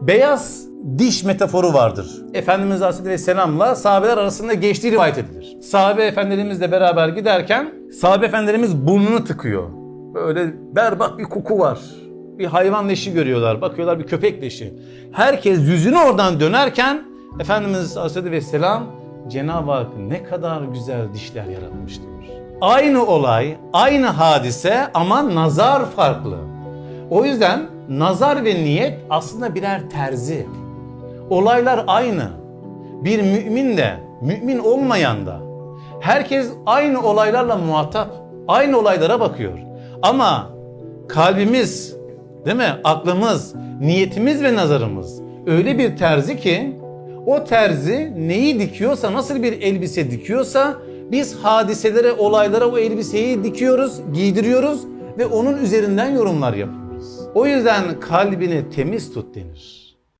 beyaz diş metaforu vardır. Efendimiz Aleyhisselam'la sahabeler arasında geçtiği rivayet edilir. Sahabe efendilerimizle beraber giderken sahabe efendilerimiz burnunu tıkıyor. Böyle berbat bir koku var. Bir hayvan leşi görüyorlar. Bakıyorlar bir köpek leşi. Herkes yüzünü oradan dönerken Efendimiz Aleyhisselam Cenab-ı Hak ne kadar güzel dişler yaratmış diyor. Aynı olay, aynı hadise ama nazar farklı. O yüzden nazar ve niyet aslında birer terzi. Olaylar aynı. Bir mümin de, mümin olmayan da. Herkes aynı olaylarla muhatap. Aynı olaylara bakıyor. Ama kalbimiz, değil mi? Aklımız, niyetimiz ve nazarımız öyle bir terzi ki o terzi neyi dikiyorsa, nasıl bir elbise dikiyorsa biz hadiselere, olaylara o elbiseyi dikiyoruz, giydiriyoruz ve onun üzerinden yorumlar yapıyoruz. O yüzden kalbini temiz tut denir.